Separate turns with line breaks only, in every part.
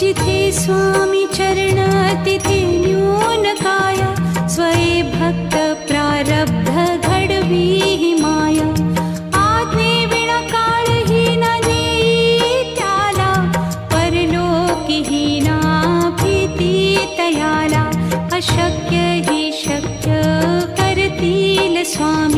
िते स्वामी स्वय चरणतिथिन्यूनकाय स्वयम् भक्तप्रारब्ध गडवी माया आग्ने विणकारीना नीत्यारा परलोकिहीनाप्रति तयाला अशक्य ही शक्य करति न स्वामी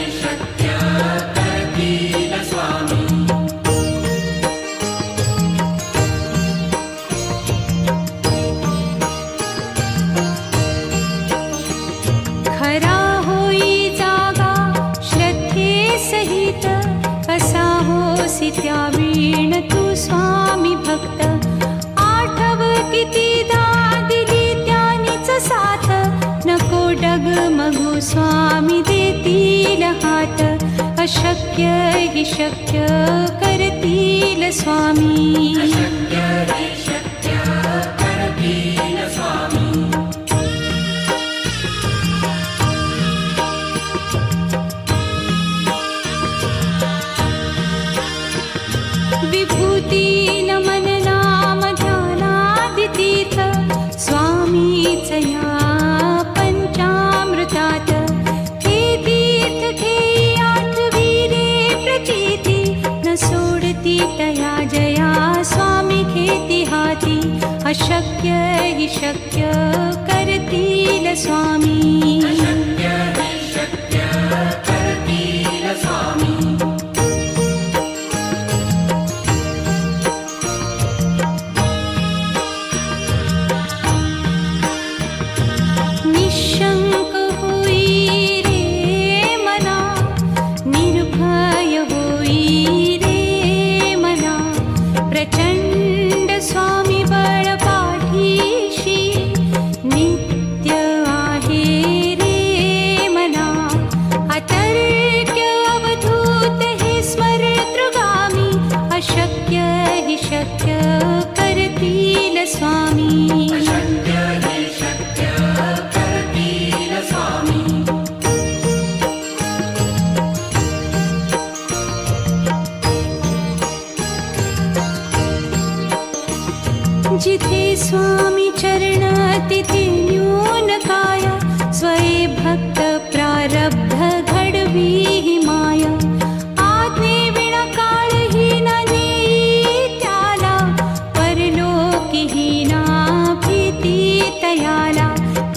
त्या तू स्वामी भक्त आठव किती दिली त्यानीच साथ नको डग मगो स्वामी देतील हात अशक्य ही शक्य करतील स्वामी विषया पञ्चामृतात् हे तीर्थ हे आठवी रे न सोडती तया जया स्वामी खेती हाती अशक्य हि शक्य करतील स्वामी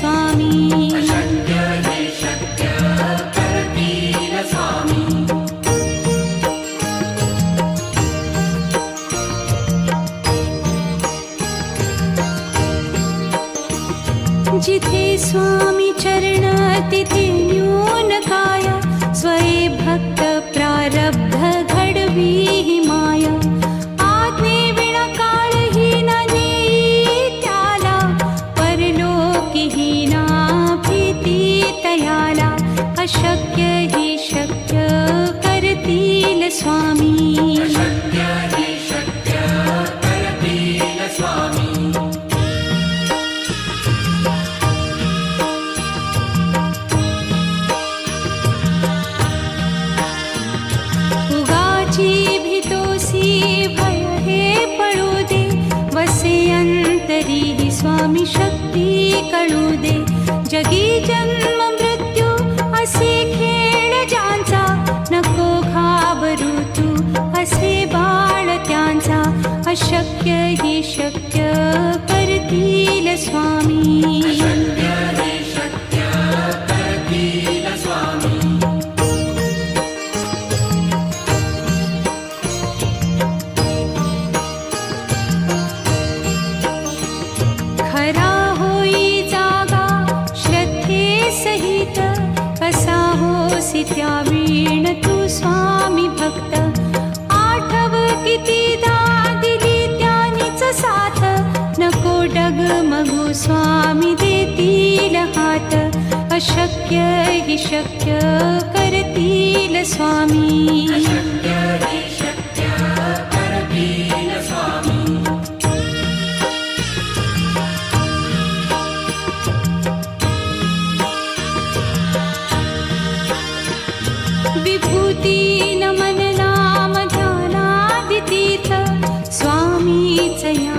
sun शक्य जय शक्ति करतिले स्वामी जय स्वामी विभूति नमना स्वामी चय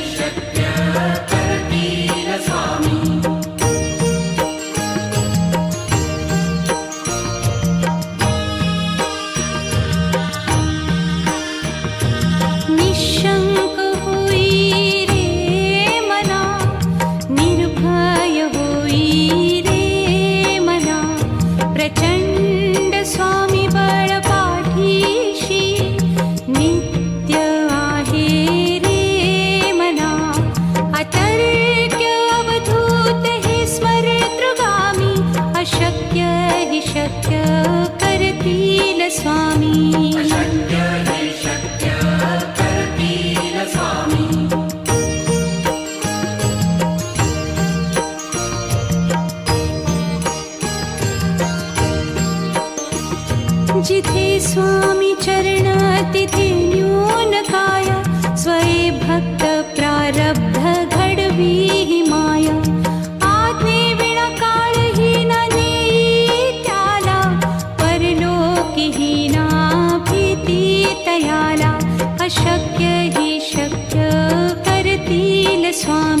जिते स्वामी काया चरणातिथिन्यूनकाय स्वरे भक्तप्रारब्ध घवी माया आग्ने विणाकाय हिनीत्या परलोकिहीनाप्रति तयाला अशक्य ही शक्य परतिल स्वामी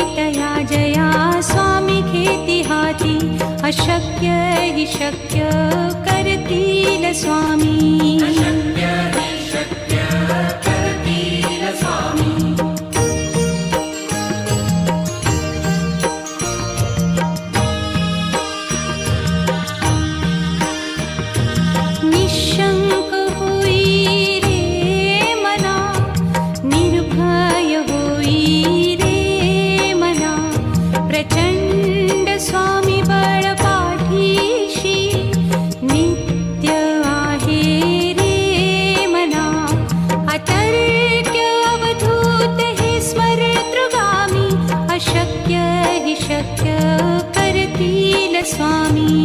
तया जया स्वामी हाति अशक्य हि शक्य करतील स्वामी स्वामी स्वामी